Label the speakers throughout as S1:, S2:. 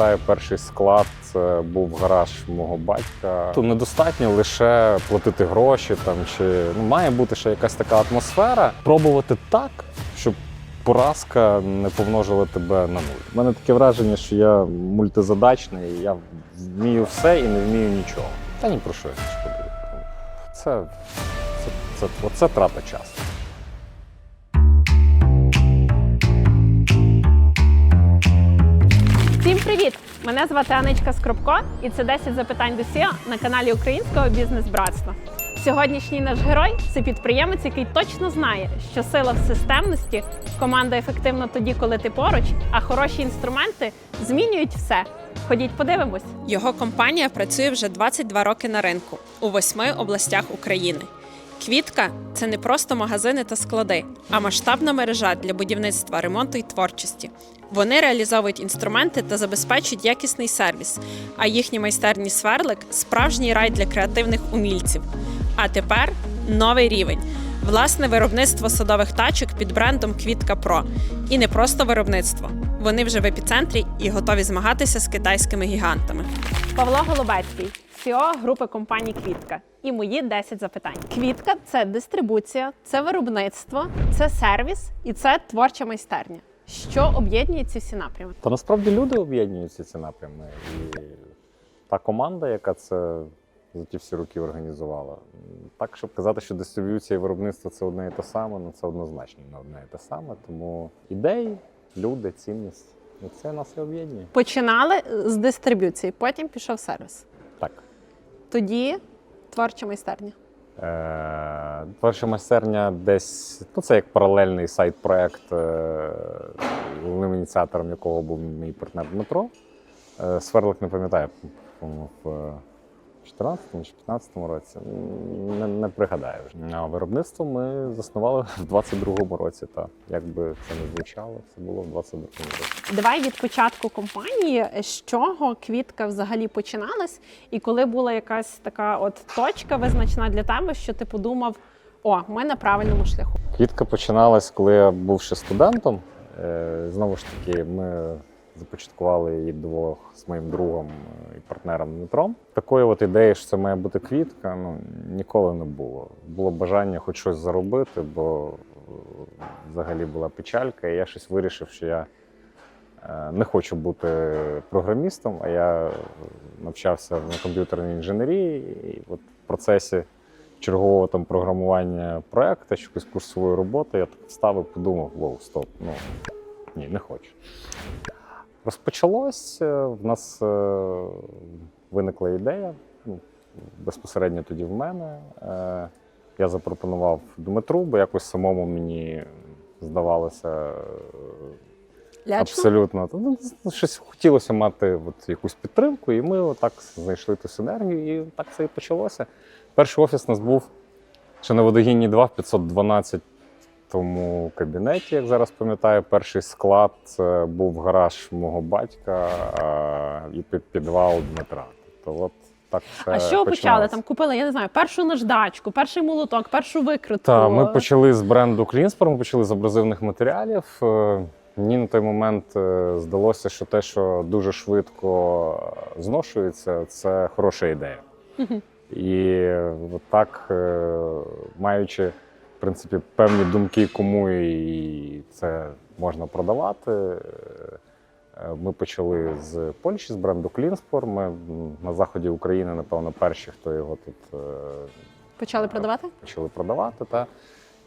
S1: пам'ятаю, перший склад це був гараж мого батька. Тут недостатньо лише платити гроші там чи ну має бути ще якась така атмосфера. Пробувати так, щоб поразка не помножила тебе на нуль. У мене таке враження, що я мультизадачний, я вмію все і не вмію нічого. Та ні про що я не шкодую. Це, це, це, оце трата часу.
S2: Привіт! Мене звати Анечка Скробко, і це 10 запитань до SEO на каналі Українського бізнес-братства. Сьогоднішній наш герой це підприємець, який точно знає, що сила в системності, команда ефективна тоді, коли ти поруч, а хороші інструменти змінюють все. Ходіть, подивимось.
S3: Його компанія працює вже 22 роки на ринку у восьми областях України. Квітка це не просто магазини та склади, а масштабна мережа для будівництва, ремонту і творчості. Вони реалізовують інструменти та забезпечують якісний сервіс, а їхні майстерні сверлик справжній рай для креативних умільців. А тепер новий рівень. Власне виробництво садових тачок під брендом Квітка Про. І не просто виробництво. Вони вже в епіцентрі і готові змагатися з китайськими гігантами.
S2: Павло Голубецький, CEO групи компаній Квітка. І мої 10 запитань. Квітка це дистрибуція, це виробництво, це сервіс і це творча майстерня. Що об'єднує ці всі напрями?
S1: Та насправді люди об'єднуються ці напрями. І та команда, яка це за ті всі роки організувала. Так, щоб казати, що дистриб'юція і виробництво це одне і те саме, ну це однозначно не одне і те саме. Тому ідеї, люди, цінність. Це нас і об'єднує.
S2: Починали з дистриб'юції, потім пішов сервіс.
S1: Так.
S2: Тоді творча майстерня.
S1: Е, Творча майстерня десь, ну це як паралельний сайт-проект, е, головним ініціатором якого був мій партнер Дмитро. Е, Сверлик не пам'ятаю, в 14 чи 15 році. Не, не пригадаю вже. А виробництво ми заснували в 22-му році. Та як би це не звучало, це було в 22-му році.
S2: Давай від початку компанії, з чого квітка взагалі починалась, і коли була якась така от точка визначена для тебе, що ти подумав: о, ми на правильному шляху.
S1: Квітка починалась, коли я був ще студентом. Е, Знову ж таки, ми започаткували її двох з моїм другом е, і партнером Дмитром. Такої от ідеї, що це має бути квітка, ну ніколи не було. Було бажання хоч щось заробити, бо е, взагалі була печалька, і я щось вирішив, що я е, не хочу бути програмістом, а я навчався на комп'ютерній інженерії, і от в процесі чергового там програмування проекту, якоїсь курсової роботи, я так встав і подумав: воу, стоп, ну ні, не хочу. Розпочалось. е, В нас е, виникла ідея ну, безпосередньо тоді в мене. Е, Я запропонував Дмитру, бо якось самому мені здавалося
S2: Лячно?
S1: Абсолютно. Ну, щось хотілося мати от якусь підтримку, і ми отак знайшли ту синергію, і так це і почалося. Перший офіс у нас був ще на водогінні 2 в 512 тому кабінеті, як зараз пам'ятаю, перший склад це був гараж мого батька а, і підвал Дмитра. Тобто, от так це
S2: А що почали? Там купили, я не знаю, першу наждачку, перший молоток, першу викрутку.
S1: Так, ми почали з бренду Клінспор, ми почали з абразивних матеріалів. Е, Мені на той момент е, здалося, що те, що дуже швидко е, зношується, це хороша ідея. І е, так, е, маючи в принципі певні думки, кому і це можна продавати. е, Ми почали з Польщі, з бренду Клінспор. Ми на заході України, напевно, перші, хто його тут е,
S2: Почали продавати?
S1: почали продавати. Та.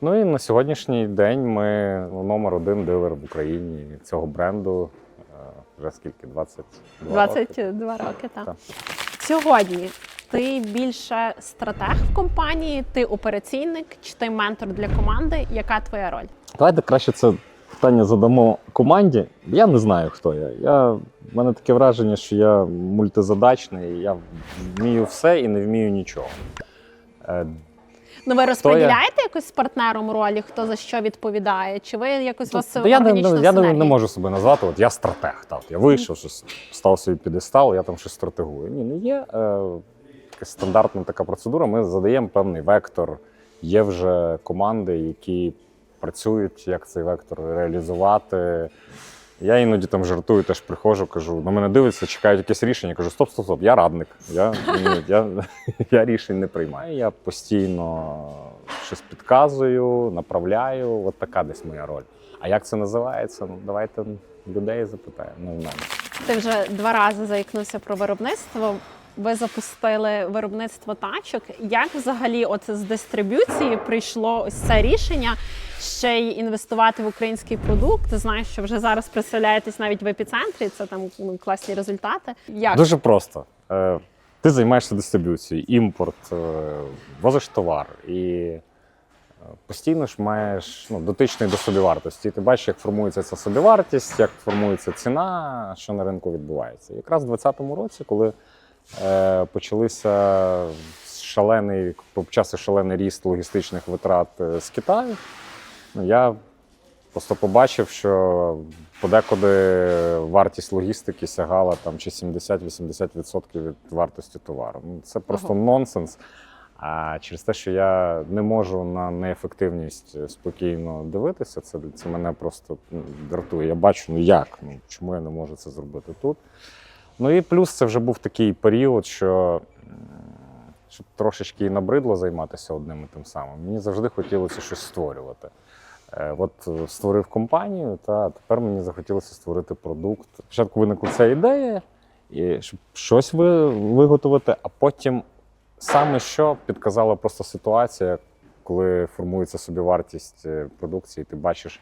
S1: Ну і на сьогоднішній день ми номер один дилер в Україні цього бренду. е, Вже скільки? 22 роки.
S2: 22 роки, так.
S1: Так.
S2: Сьогодні ти більше стратег в компанії, ти операційник, чи ти ментор для команди? Яка твоя роль?
S1: Давайте краще це питання задамо команді. Я не знаю, хто я. я. В мене таке враження, що я мультизадачний, я вмію все і не вмію нічого. Е,
S2: Ну ви
S1: я?
S2: розподіляєте якось з партнером ролі, хто за що відповідає? Чи ви якось вас
S1: Та я не, я не, не можу себе назвати, от я стратег. Та, от я вийшов, щось став собі підестал, я там щось стратегую. Ні, не є е, стандартна така процедура. Ми задаємо певний вектор. Є вже команди, які працюють, як цей вектор реалізувати. Я іноді там жартую, теж приходжу, кажу, на мене дивляться, чекають якесь рішення. Кажу, стоп, стоп, стоп, я радник. Я, ні, я, я рішень не приймаю. Я постійно щось підказую, направляю. От така десь моя роль. А як це називається? Ну, давайте людей запитаємо. Ну, в мене.
S2: Ти вже два рази заікнувся про виробництво. Ви запустили виробництво тачок. Як взагалі, от з дистриб'юції прийшло ось це рішення ще й інвестувати в український продукт? Знаєш, що вже зараз представляєтесь навіть в епіцентрі. Це там ну, класні результати. Як
S1: Дуже просто. Е, Ти займаєшся дистриб'юцією, імпорт, е, возиш товар і е, постійно ж маєш ну, дотичний до собівартості. Ти бачиш, як формується ця собівартість, як формується ціна, що на ринку відбувається. Якраз у 2020 році, коли почалися шалений, почався шалений ріст логістичних витрат е, з Китаю, ну, я Просто побачив, що подекуди вартість логістики сягала там чи 70-80% від вартості товару. Ну, це просто
S2: Ого.
S1: нонсенс. А через те, що я не можу на неефективність спокійно дивитися, це, це мене просто ну, дратує. Я бачу, ну як, ну чому я не можу це зробити тут. Ну і плюс це вже був такий період, що щоб трошечки і набридло займатися одним і тим самим. Мені завжди хотілося щось створювати. Е, От е, створив компанію, та тепер мені захотілося створити продукт. Спочатку виникла ця ідея, і щоб щось виготовити, а потім саме що підказала просто ситуація, коли формується собівартість е, продукції, ти бачиш,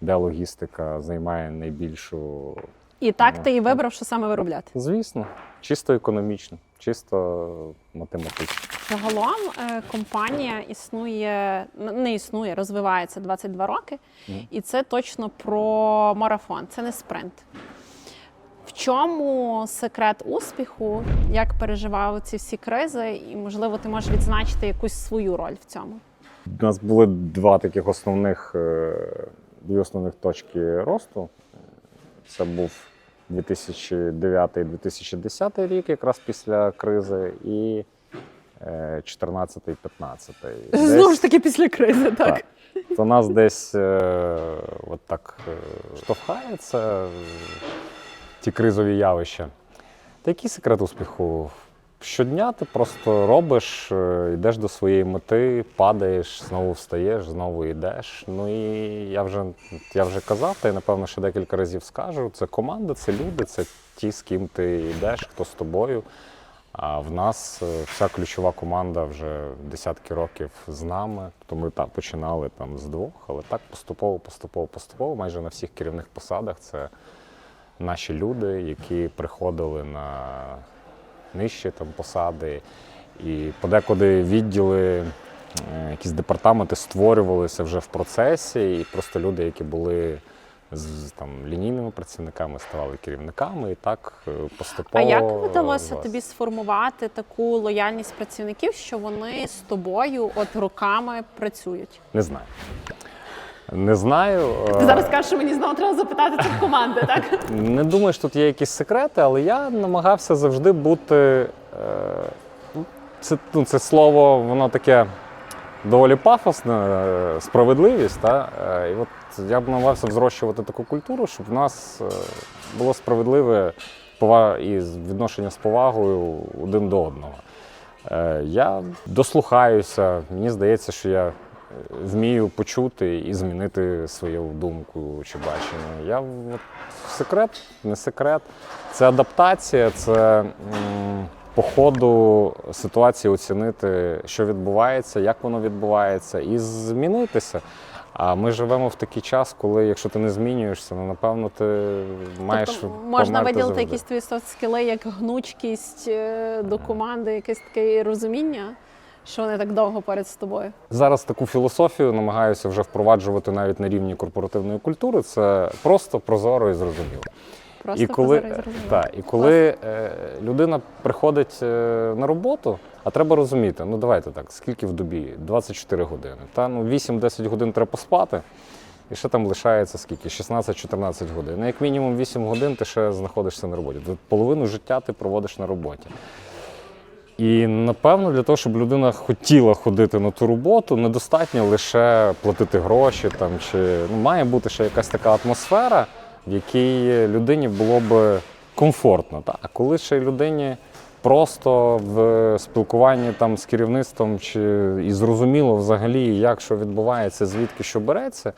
S1: де логістика займає найбільшу.
S2: І так ти і вибрав, що саме виробляти?
S1: Звісно, чисто економічно, чисто математично.
S2: Загалом е, компанія існує, не існує, розвивається 22 роки,
S1: Мгм.
S2: і це точно про марафон, це не спринт. В чому секрет успіху, як переживав ці всі кризи, і можливо ти можеш відзначити якусь свою роль в цьому?
S1: У нас були два таких основних, е, дві основних точки росту. Це був 2009-2010 рік, якраз після кризи, і е, 14-15.
S2: Знову ж таки після кризи, так?
S1: Так. То нас десь е, от так е, штовхається е, ті кризові явища. Та який секрет успіху? Щодня ти просто робиш, е, йдеш до своєї мети, падаєш, знову встаєш, знову йдеш. Ну і я вже, я вже казав, та й напевно ще декілька разів скажу. Це команда, це люди, це ті, з ким ти йдеш, хто з тобою. А в нас е, вся ключова команда вже десятки років з нами. То ми так починали там з двох, але так поступово, поступово, поступово, майже на всіх керівних посадах це наші люди, які приходили на нижчі там посади. І подекуди відділи, якісь департаменти створювалися вже в процесі, і просто люди, які були з там лінійними працівниками, ставали керівниками, і так е, поступово.
S2: А як вдалося тобі сформувати таку лояльність працівників, що вони з тобою от роками працюють?
S1: Не знаю. Не знаю.
S2: Ти
S1: Е,
S2: зараз кажеш, що мені знову треба запитати в команди, так?
S1: Не думаю, що тут є якісь секрети, але я намагався завжди бути. Е, ну, це, ну, це слово, воно таке доволі пафосне, е, справедливість. Та? І от я б намагався взрощувати таку культуру, щоб в нас було справедливе і відношення з повагою один до одного. Я дослухаюся, мені здається, що я вмію почути і змінити свою думку чи бачення. Я от, секрет, не секрет. Це адаптація, це по ходу ситуації оцінити, що відбувається, як воно відбувається, і змінитися. А ми живемо в такий час, коли якщо ти не змінюєшся, ну напевно ти маєш
S2: тобто можна виділити
S1: завжди.
S2: якісь твої софт-скіли, як гнучкість е, до команди, якесь таке розуміння, що вони так довго поряд з тобою.
S1: Зараз таку філософію намагаюся вже впроваджувати навіть на рівні корпоративної культури. Це просто прозоро і зрозуміло.
S2: Просто
S1: і коли, та, і коли е, людина приходить е, на роботу, а треба розуміти, ну давайте так, скільки в добі? 24 години. Та ну 8-10 годин треба поспати. І ще там лишається скільки? 16-14 годин. Ну, як мінімум 8 годин ти ще знаходишся на роботі. Тобто половину життя ти проводиш на роботі. І напевно, для того, щоб людина хотіла ходити на ту роботу, недостатньо лише платити гроші там, чи ну, має бути ще якась така атмосфера, в якій людині було б комфортно. Та? А коли ще людині просто в спілкуванні там з керівництвом чи і зрозуміло взагалі, як що відбувається, звідки що береться,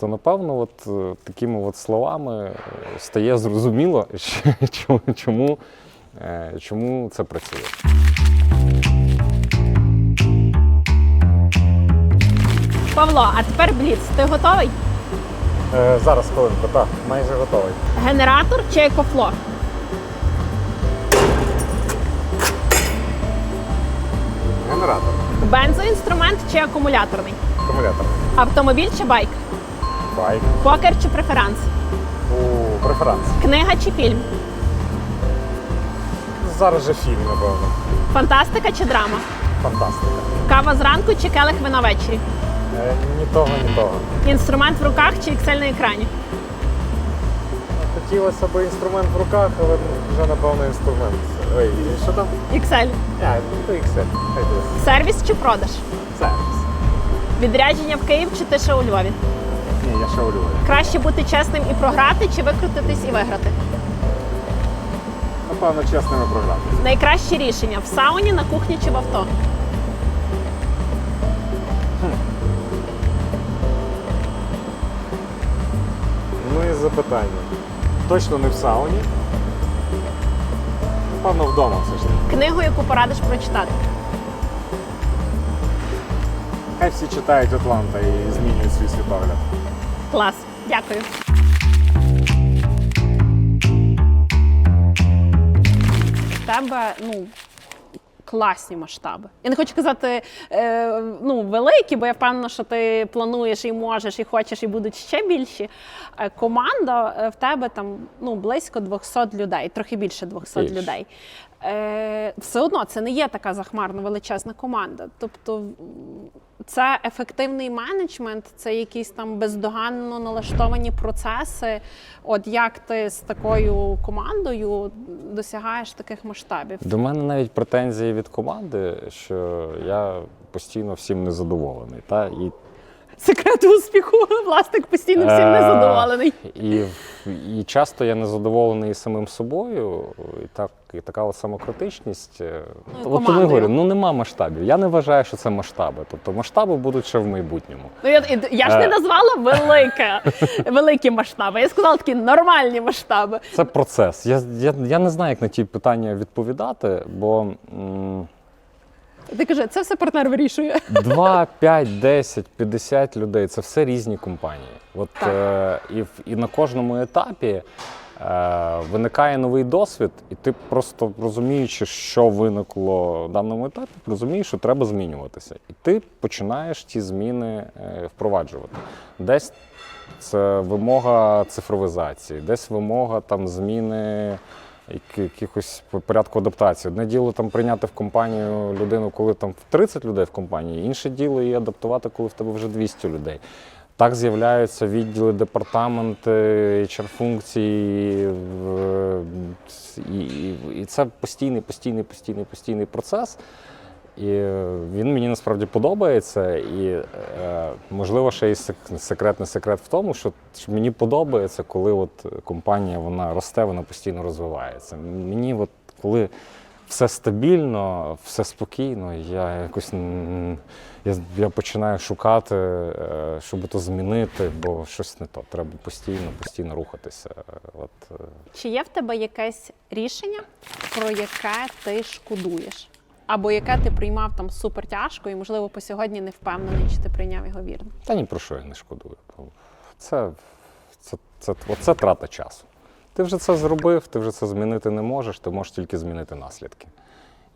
S1: то напевно, от е, такими от словами е, стає зрозуміло, чому, чому, е, чому це працює.
S2: Павло, а тепер бліц. Ти готовий?
S1: Е, зараз хвилинку, так, майже готовий.
S2: Генератор чи екофло?
S1: Генератор,
S2: Бензоінструмент чи акумуляторний?
S1: акумулятор,
S2: Автомобіль чи байк?
S1: байк,
S2: Покер чи преферанс?
S1: у преферанс.
S2: Книга чи фільм?
S1: Зараз же фільм, напевно.
S2: Фантастика чи драма?
S1: Фантастика.
S2: Кава зранку чи келих вина ввечері?
S1: Ні того, ні того.
S2: Інструмент в руках чи Excel на екрані?
S1: Хотілося б інструмент в руках, але вже напевно інструмент. Ой, що там?
S2: Excel.
S1: А, то Excel. Хай буде.
S2: Сервіс чи продаж?
S1: Сервіс.
S2: Відрядження в Київ чи тиша у Львові?
S1: Ні, я ще у Львові.
S2: Краще бути чесним і програти, чи викрутитись і виграти?
S1: Напевно, чесними програми.
S2: Найкраще рішення в сауні, на кухні чи в авто?
S1: Запитання. Точно не в сауні. Напевно, вдома все ж таки.
S2: Книгу, яку порадиш прочитати.
S1: Хай всі читають Атланта і змінюють свій світогляд.
S2: Клас, дякую. В тебе ну, класні масштаби. Я не хочу казати е, ну, великі, бо я впевнена, що ти плануєш і можеш, і хочеш, і будуть ще більші. Е, команда е, в тебе там ну, близько 200 людей, трохи більше 200
S1: Більш.
S2: людей. Е, все одно це не є така захмарно величезна команда. Тобто це ефективний менеджмент, це якісь там бездоганно налаштовані процеси. От як ти з такою командою досягаєш таких масштабів?
S1: До мене навіть претензії від команди, що я постійно всім незадоволений. Та? І
S2: Секрет успіху. Власник постійно всім
S1: Е,
S2: незадоволений.
S1: І, і часто я незадоволений самим собою, і так і така от самокритичність. е,
S2: Ну,
S1: от тому говорю, ну нема масштабів. Я не вважаю, що це масштаби. Тобто масштаби будуть ще в майбутньому.
S2: Ну, я, я ж не
S1: Е.
S2: назвала велике, великі масштаби. Я сказала такі нормальні масштаби.
S1: Це процес. Я, я, я не знаю, як на ті питання відповідати, бо м,
S2: Ти каже, це все партнер вирішує.
S1: 2, 5, 10, 50 людей це все різні компанії. От, е, і, в- і на кожному етапі е, виникає новий досвід, і ти просто розуміючи, що виникло в даному етапі, розумієш, що треба змінюватися. І ти починаєш ті зміни е, впроваджувати. Десь це вимога цифровізації, десь вимога там зміни якихось по- порядку адаптації. Одне діло там прийняти в компанію людину, коли там 30 людей в компанії, інше діло її адаптувати, коли в тебе вже 200 людей. Так з'являються відділи, департаменти, HR-функції, і, і це постійний, постійний, постійний, постійний процес. І він мені насправді подобається. І е, можливо, ще й сек- секретний секрет в тому, що, що мені подобається, коли от компанія вона росте, вона постійно розвивається. Мені, от коли все стабільно, все спокійно, я якось я, я починаю шукати, е, щоб то змінити, бо щось не то. Треба постійно, постійно рухатися. От, е,
S2: Чи є в тебе якесь рішення, про яке ти шкодуєш? Або яке ти приймав там супер тяжко і, можливо, по сьогодні не впевнений, чи ти прийняв його вірно?
S1: Та ні про що я не шкодую. Це, це, це, це трата часу. Ти вже це зробив, ти вже це змінити не можеш, ти можеш тільки змінити наслідки.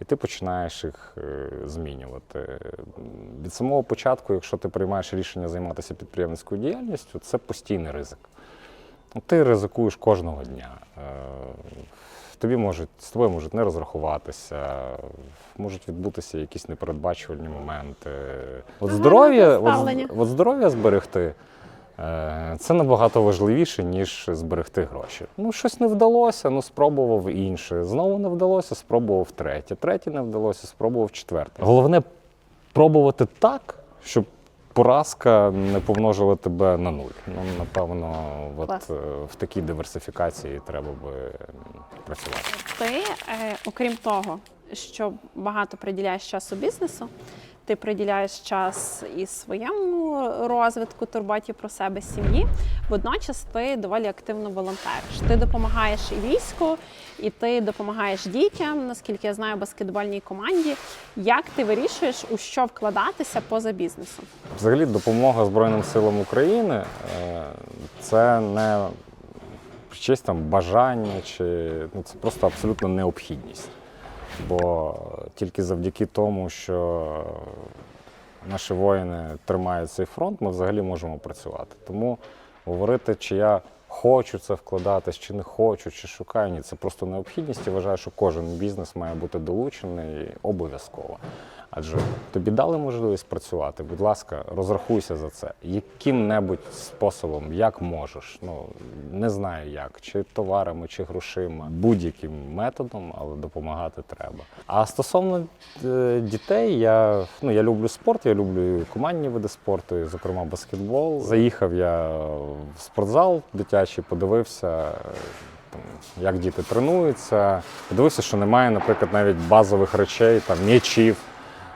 S1: І ти починаєш їх е, змінювати. Від самого початку, якщо ти приймаєш рішення займатися підприємницькою діяльністю, це постійний ризик. Ти ризикуєш кожного дня. Тобі можуть, з тобою можуть не розрахуватися, можуть відбутися якісь непередбачувальні моменти. От здоров'я, от, от здоров'я зберегти е, це набагато важливіше, ніж зберегти гроші. Ну, щось не вдалося, ну спробував інше. Знову не вдалося, спробував третє. Третє не вдалося, спробував четверте. Головне пробувати так, щоб поразка не помножила тебе на нуль. Ну, напевно, от, е, в такій диверсифікації треба би працювати.
S2: Ти, е, окрім того, що багато приділяєш часу бізнесу, ти приділяєш час і своєму розвитку, турботі про себе, сім'ї. Водночас ти доволі активно волонтериш. Ти допомагаєш і війську, і ти допомагаєш дітям, наскільки я знаю, баскетбольній команді. Як ти вирішуєш, у що вкладатися поза бізнесом?
S1: Взагалі, допомога Збройним силам України е, це не чись там бажання, чи ну, це просто абсолютно необхідність. Бо тільки завдяки тому, що наші воїни тримають цей фронт, ми взагалі можемо працювати. Тому говорити, чи я хочу це вкладатись, чи не хочу, чи шукаю, ні, це просто необхідність. І вважаю, що кожен бізнес має бути долучений обов'язково. Адже тобі дали можливість працювати, будь ласка, розрахуйся за це. Яким-небудь способом, як можеш. Ну не знаю як, чи товарами, чи грошима, будь-яким методом, але допомагати треба. А стосовно е, дітей, я, ну, я люблю спорт, я люблю командні види спорту, і, зокрема баскетбол. Заїхав я в спортзал дитячий, подивився. як діти тренуються, подивився, що немає, наприклад, навіть базових речей, там м'ячів.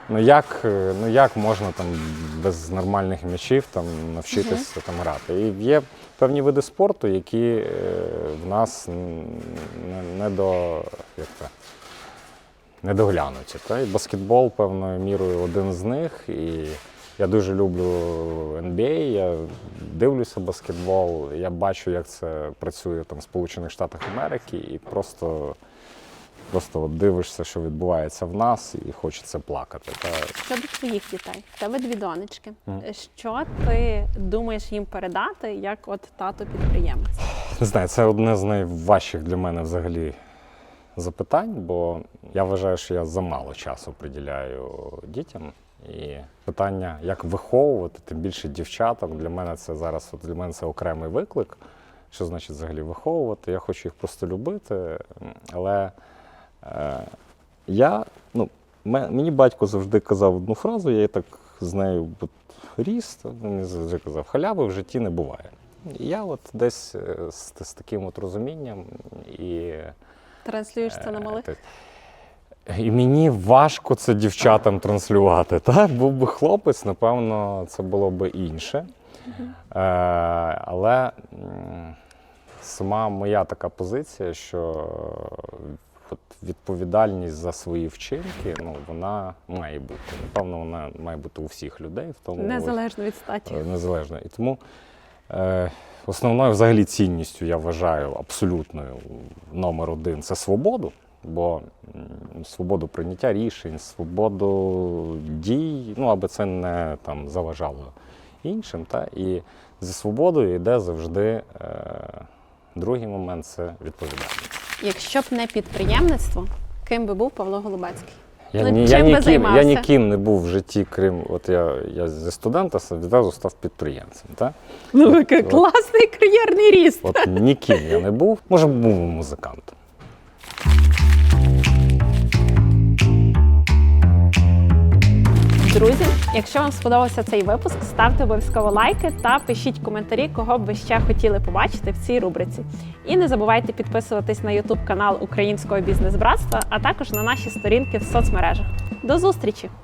S1: Ну як, е, ну як можна там без нормальних м'ячів там навчитися там грати? І є певні види спорту, які е, в нас не, не до як це, не доглянуті. Та? І баскетбол певною мірою один з них. І я дуже люблю NBA, я дивлюся баскетбол, я бачу, як це працює там в Сполучених Штатах Америки, і просто, просто от дивишся, що відбувається в нас, і хочеться плакати. Та
S2: Щодо твоїх дітей, в тебе дві донечки.
S1: Мгм.
S2: Що ти думаєш їм передати як от тато підприємець?
S1: Не знаю, це одне з найважчих для мене взагалі запитань, бо я вважаю, що я замало часу приділяю дітям. І питання, як виховувати, тим більше дівчаток, для мене це зараз от для мене це окремий виклик. Що значить взагалі виховувати? Я хочу їх просто любити. Але я, ну, мені батько завжди казав одну фразу, я так з нею ріс, він мені завжди казав, халяви в житті не буває. І я от десь е, з, з таким от розумінням і.
S2: Транслюєш це на
S1: е,
S2: малих?
S1: І мені важко це дівчатам транслювати. Так? Був би хлопець, напевно, це було б інше. Е, але сама моя така позиція, що е, от відповідальність за свої вчинки, ну, вона має бути. Напевно, вона має бути у всіх людей, в тому
S2: Незалежно від статі.
S1: Е, незалежно. І тому е, основною взагалі цінністю я вважаю абсолютною номер один це свободу. Бо свободу прийняття рішень, свободу дій, ну аби це не там заважало іншим. Та? І зі свободою йде завжди е, другий момент це відповідальність.
S2: Якщо б не підприємництво, ким би був Павло Голубецький?
S1: Я,
S2: Ну,
S1: ні,
S2: чим
S1: я,
S2: би
S1: ніким, я
S2: займався?
S1: ніким не був в житті, крім от я, я зі студента відразу став підприємцем. Та?
S2: Ну,
S1: от,
S2: класний кар'єрний ріст.
S1: От ніким я не був. Може, був музикантом.
S2: Друзі, якщо вам сподобався цей випуск, ставте обов'язково лайки та пишіть коментарі, кого б ви ще хотіли побачити в цій рубриці. І не забувайте підписуватись на YouTube канал Українського бізнес-братства, а також на наші сторінки в соцмережах. До зустрічі!